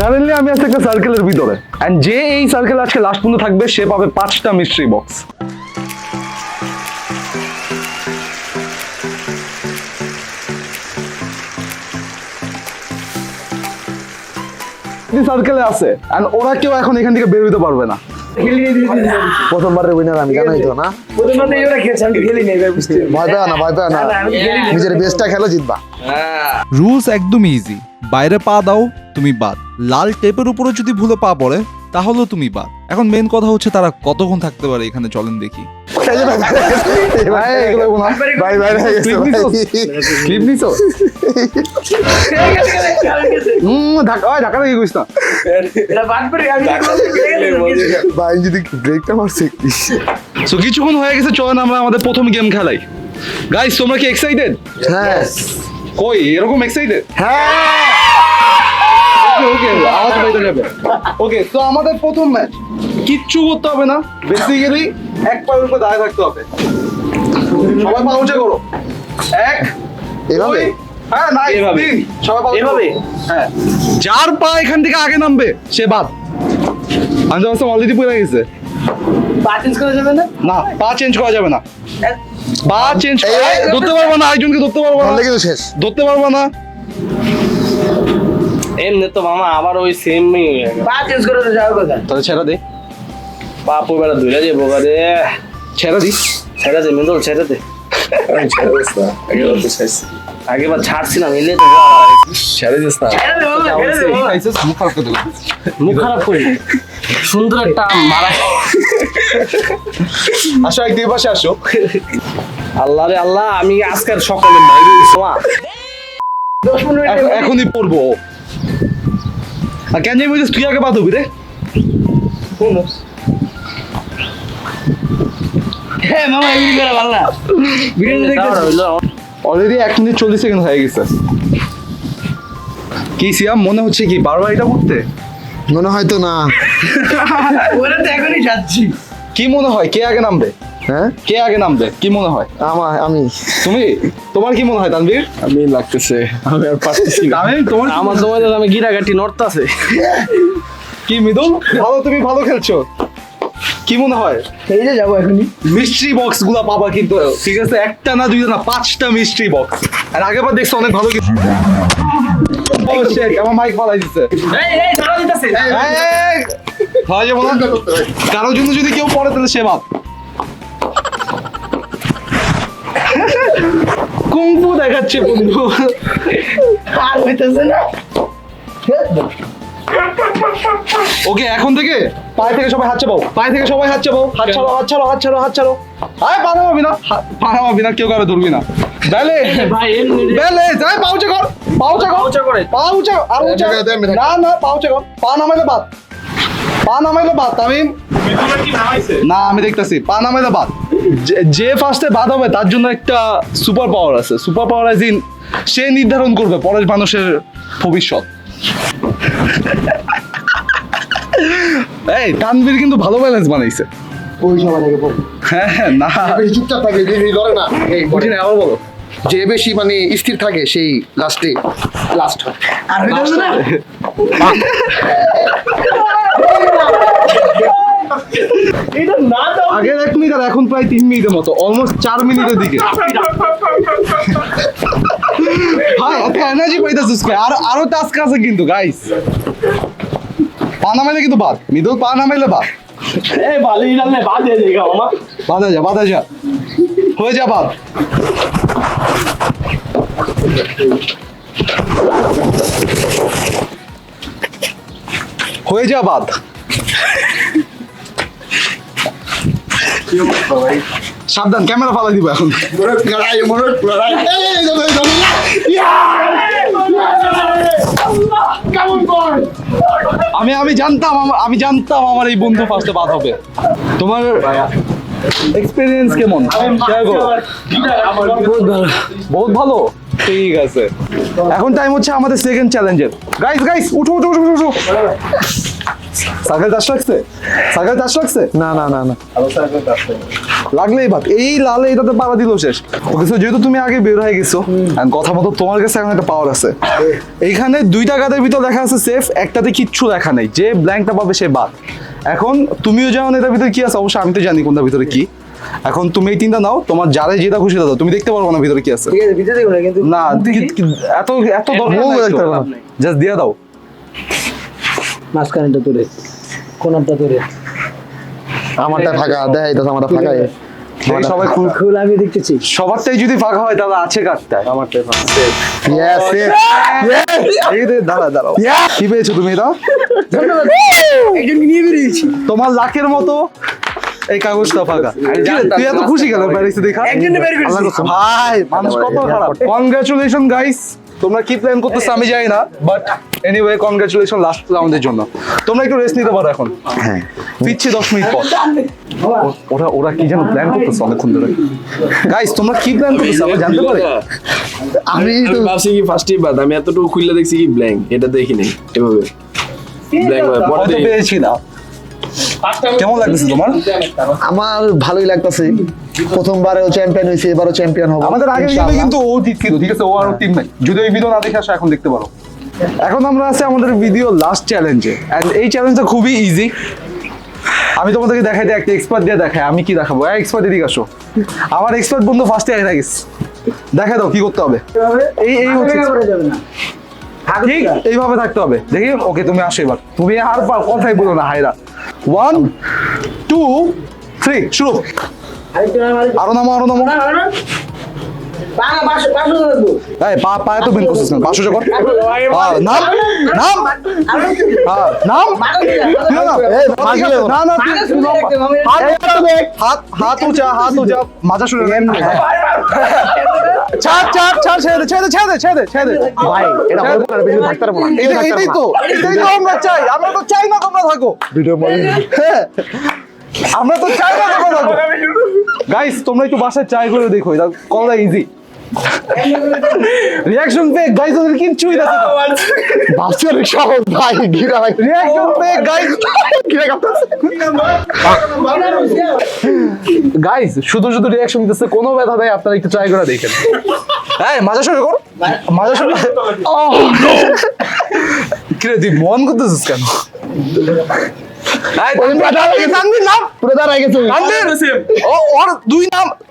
Currently আমি আছি একটা সার্কেলের ভিতরে। অ্যান্ড যে এই সার্কেল আজকে লাস্ট পর্যন্ত থাকবে সে পাবে পাঁচটা মিস্ট্রি বক্স সার্কেলে আছে অ্যান্ড ওরা কেউ এখন এখান থেকে বের হতে পারবে না। প্রথমবারের উইনার আমি জানাই তো না? ভয় পেও না ভয় পেও না। নিজের বেস্টটা খেলো জিতবা। রুলস একদম ইজি বাইরে পা দাও তুমি বাদ। লাল টেপের উপরে যদি ভুলে পা পড়ে তাহলেও তুমি বাদ। এখন মেন কথা হচ্ছে তারা কতক্ষণ থাকতে পারে এখানে চলেন দেখি। কিছুক্ষণ হয়ে গেছে চলেন আমরা আমাদের প্রথম গেম খেলাই। গাইস তোমরা কি এক্সাইটেড হ্যাঁ কই এরকম এক্সাইটেড হ্যাঁ। ওকে আওয়াজ বাইরে যাবে। ওকে তো আমাদের প্রথম ম্যাচ কিচ্ছু করতে হবে না। বেসিক্যালি এক পায়ের উপর দাঁড়িয়ে থাকতে হবে। সবাই পা উঁচে করো। এক এভাবে? হ্যাঁ নাই এভাবে? তিন। সবাই পা এভাবে? হ্যাঁ। যার পা এখান থেকে আগে নামবে সে বাদ। আঞ্জাম অলরেডি পড়ে গেছে। পা চেঞ্জ করা যাবে না? না পা চেঞ্জ করা যাবে না। পা চেঞ্জ ধরতে পারব না একজনকে ধরতে পারব না। ধরতে পারব না। এমনি তো মামা আবার ওই সেম তাহলে ছেড়ে দে। বাপু বেড়া ধুলে যে বোকা দে। ছেড়ে দিস ছেড়ে দে মিন্দল ছেড়ে দে। আগে বার ছাড়ছিলাম এলে তো ছেড়ে দিস না। মুখ খারাপ করে মুখ খারাপ করি। সুন্দর একটা মারা আসো এক দুই পাশে আসো। আল্লাহ রে আল্লাহ আমি আজকের সকালে এখন- এখনই পড়ব। আর কেন যাই বলছিস তুই আগে বাদ হবি রে? হ্যাঁ মামা এমনি করে ভালো না। ভিডিও দেখতেছি অলরেডি এক মিনিট চল্লিশ সেকেন্ড হয়ে গেছে। কি সিয়াম মনে হচ্ছে কি বারবার এটা করতে? মনে হয় তো না। ওরা তো এখনই যাচ্ছি। কি মনে হয়? কে আগে নামবে? হ্যাঁ? কে আগে নামবে কি মনে হয়? আমার আমি। তুমি? তোমার কি মনে হয় তানভীর? আমি লাগতেছে আমি আর পারতেছি না। আমি তোমার আমার সময় আমি গিরাগাটি নড়তাছে। কি মৃদুল? ভালো তুমি ভালো খেলছো। কি মনে হয়? এই যে যাব এখনই। মিস্ট্রি বক্সগুলা পাবা কিন্তু ঠিক আছে? একটা না দুইটা না পাঁচটা মিস্ট্রি বক্স। আর আগেবার দেখছ অনেক ভালো কিছু আমার মাইক ফালাই না কারোর জন্য যদি কেউ পড়ে তাহলে সে বাদ। কুম্ফু দেখাচ্ছে বন্ধু। আর হইতেছে না। ওকে এখন থেকে পায়ে থেকে সবাই হাত চাপাও। পায়ে থেকে সবাই হাত চাপাও। হাত ছাড়ো হাত ছাড়ো হাত ছাড়ো হাত ছাড়ো আয় পা নামাবি না। পা নামাবি না কেউ কারও ধরবি না। বেলে ভাই বেলে যাই পাউচে কর পাউচে কর। পাউচে করে। পাউচে আর উঁচা। না না পাউচে কর। পা নামাইলে বাদ। পা নামাইলে বাদ তামিম না আমি দেখতাছি পা নামাইলে বাদ। যে- ফার্স্টে বাদ হবে তার জন্য একটা সুপার পাওয়ার আছে। সুপার পাওয়ার আজ ইন সে নির্ধারণ করবে পরের মানুষের ভবিষ্যৎ। এই তানভীর কিন্তু ভালো ব্যালেন্স বানাইছে। ওই সবার আগে হ্যাঁ হ্যাঁ না। বেশি চুপচাপ থাকে যে না এই বুঝি আবার বলো। যে বেশি মানে স্থির থাকে সেই লাস্টে লাস্ট হয়। আর আগের এক মিনিট আর এখন প্রায় তিন মিনিটের মতো অলমোস্ট চার মিনিটের দিকে। ভাই এত এনার্জি পাইতেছিস আর আরও টাস্ক আছে কিন্তু গাইস পা নামাইলে কিন্তু বাদ। মিদুল পা নামাইলে বাদ। এই ভালোই লাগলে বাদ দিয়ে দিই মামা বাদা যা বাদা যা। হয়ে যা বাদ। হয়ে যা বাদ। সাবধান, ক্যামেরা ফালাই দিব এখন। আমি আমি জানতাম আমি জানতাম আমার এই বন্ধু ফার্স্টে বাদ হবে। তোমার এক্সপিরিয়েন্স কেমন? বহুত ভালো। ঠিক আছে। এখন টাইম হচ্ছে আমাদের সেকেন্ড চ্যালেঞ্জের গাইস গাইস উঠো উঠো উঠো উঠো। সাইকেল চাষ লাগছে? সাইকেল চাষ লাগছে? না না না না। লাগলেই ভাত এই লালে এটাতে পাড়া দিল শেষ। so যেহেতু তুমি আগে বের হয়ে গেছো কথা মতো তোমার কাছে এখন একটা পাওয়ার আছে। এইখানে দুইটা গাদের ভিতর লেখা আছে সেফ একটাতে কিচ্ছু লেখা নেই। যে ব্ল্যাঙ্কটা পাবে সে বাদ। এখন তুমিও যেমন এটার ভিতরে কি আছে? অবশ্যই আমি তো জানি কোনটার ভিতরে কি। এখন তুমি এই তিনটা নাও তোমার যারে যেটা খুশি দাও। তুমি দেখতে পারব না ভিতরে কি আছে। দেখো না এত এত দরকার। জাস্ট দিয়ে দাও। মাঝখানেটা তোরে কোনারটা তোরে আমারটা ফাঁকা দেয় তো আমারটা ফাঁকা। সবাই খুল আমি দেখতেছি। সবারটাই যদি ফাঁকা হয় তাহলে আছে কাটটায় আমারটাই ফাঁকা। ইয়েস এই যে দাঁড়া দাঁড়াও কি পেয়েছ তুমি এটা? একজনকে নিয়ে বেরিয়েছি। তোমার লাখের মতো এই কাগজটা ফাঁকা। তুই এত খুশি গেল প্যারিসে দেখা। আল্লাহর কসম। ভাই মানুষ কত খারাপ। কনগ্রাচুলেশন গাইস তোমরা কি প্ল্যান করতেছো আমি জানি না বাট এনিওয়ে কনগ্রাচুলেশন লাস্ট রাউন্ডের জন্য। তোমরা একটু রেস্ট নিতে পারো এখন। হ্যাঁ। ফিরছি দশ মিনিট পর। ওরা ওরা কি যেন প্ল্যান করতেছে অনেকক্ষণ ধরে। গাইস তোমরা কি প্ল্যান করতেছো? আমরা জানতে পারি। আমি তো আমি ভাবছি কি ফার্স্টে বাদ আমি এতটুকু খুললে দেখছি কি ব্ল্যাঙ্ক এটা দেখিনি এভাবে। ব্ল্যাঙ্ক পরে পেয়েছি না। কেমন লাগতেছে তোমার? আমার ভালোই লাগতেছে। প্রথমবারেও চ্যাম্পিয়ন হয়েছে এবারও চ্যাম্পিয়ন হব আমাদের আগে কিন্তু ও জিতছিল ঠিক আছে ও আর টিম নাই। যদি ওই ভিডিও না দেখে আসো এখন দেখতে পারো। এখন আমরা আছি আমাদের ভিডিও লাস্ট চ্যালেঞ্জে এন্ড এই চ্যালেঞ্জটা খুবই ইজি আমি তোমাদেরকে দেখাই দিই একটা এক্সপার্ট দিয়ে দেখাই আমি কি দেখাবো? এক্সপার্ট এদিকে আসো। আমার এক্সপার্ট বন্ধু ফার্স্টে আগে গেছে দেখা দাও কি করতে হবে। এই এই হচ্ছে করা যাবে না ঠিক এইভাবে থাকতে হবে। দেখি ওকে তুমি আসো এবার। তুমি আর কথাই বলো না হায়রা। ওয়ান টু থ্রি শুরু। আরও নামো আরও নামো। পা পায়ে তো বেন করছিস না পাঁচশো যখন। হ্যাঁ, হ্যাঁ, না, না। হাত হাত হাত উঁচা হাত উঁচা। মাজা শুনে ছাড় ছাড় ছাড় ছেড়ে দে ছেড়ে দে ছেড়ে দে ছেড়ে দে ছেড়ে দে। ভাই এটা বলব না বেশি থাকতে পারব এটাই এটাই তো এটাই তো আমরা চাই আমরা তো চাই না থাকো। ভিডিও হ্যাঁ। আমরা তো চাই না থাকো। গাইস তোমরা একটু বাসায় ট্রাই করে দেখো এটা কতটা ইজি রিয়াকশন পে গাইস ওদের কিচ্ছুই না ভাবছি অনেক সহজ ভাই ঘিরা ভাই রিয়াকশন পে গাইস কাঁপতেছে গাইস শুধু শুধু রিয়াকশন দিতেছে কোনো ব্যথা নেই আপনারা একটু ট্রাই করে দেখেন। হ্যাঁ মাজা শুরু কর। মাজা শুরু কিরে তুই মন করতেছিস কেন?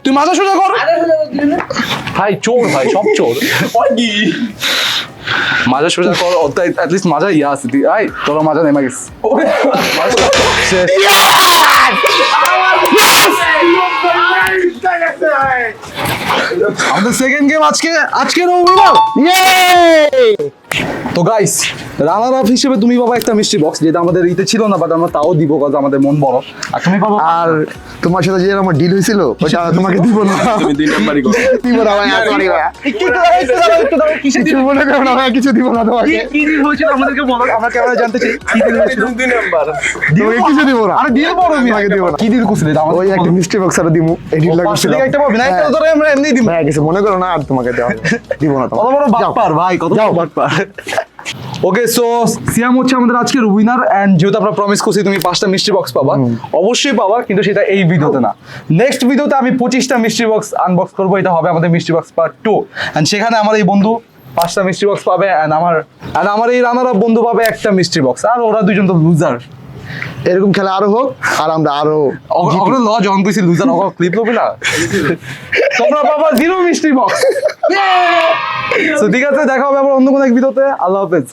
তুই মাজা সোজা কর। মাথা ভাই চোর ভাই সব চোর। মাজা সোজা কর অ্যাটলিস্ট মাজা ইয়া আছে। তুই আই তোরা মাজা নেমে গেছে। আমাদের সেকেন্ড গেম আজকে আজকের উইনার তো গাইস রানার আপ হিসেবে তুমি বাবা একটা মিষ্টি বক্স যেটা আমাদের ইতে ছিল না বাট আমরা তাও দিব কাজ আমাদের মন বড়। আর তুমি পাবা আর তোমার সাথে যে আমার ডিল হয়েছিল ওটা তোমাকে দিব না। তুমি দুই নাম্বারই করো। দিব না ভাই আর ভাই। একটু একটু একটু কিছু করো না ভাই কিছু দিব না তোমাকে। কি- কি হয়েছিল আমাদেরকে বলো। আমরা ক্যামেরা জানতে চাই? কি deal হয়েছিল? দুই নাম্বার। তোমাকে কিছু দিব না। আরে ডিল বড় আমি তোমাকে দিব না। কি ডিল করছিল? এটা ওই একটা মিষ্টি বক্স আর দিমু। এই ডিল পাঁচশো টাকা একটা পাবি। না একটা ধরে আমরা এমনি দিব ভাই কিছু মনে করো না আর তোমাকে দেওয়া। দিব না কত তোমাকে বড় বাটপার ভাই কত বড় বাটপার। ওকে সো সিয়াম হচ্ছে আমাদের আজকের উইনার এন্ড যেহেতু আমরা প্রমিস করছি তুমি পাঁচটা মিষ্টি বক্স পাবা অবশ্যই পাবা কিন্তু সেটা এই ভিডিওতে না। নেক্সট ভিডিওতে আমি পঁচিশটা মিষ্টি বক্স আনবক্স করব এটা হবে আমাদের মিষ্টি বক্স পার্ট টু এন্ড সেখানে আমার এই বন্ধু পাঁচটা মিষ্টি বক্স পাবে এন্ড আমার এন্ড আমার এই রানার বন্ধু পাবে একটা মিষ্টি বক্স আর ওরা দুজন তো লুজার এরকম খেলা আরও হোক আর আমরা আরও ওগুলো ল যখন কইছি লুজার ওগুলো ক্লিপ লবি না? তোমরা পাবা জিরো মিষ্টি বক্স তো ঠিক আছে দেখা হবে আবার অন্য কোনো এক ভিডিওতে আল্লাহ হাফেজ।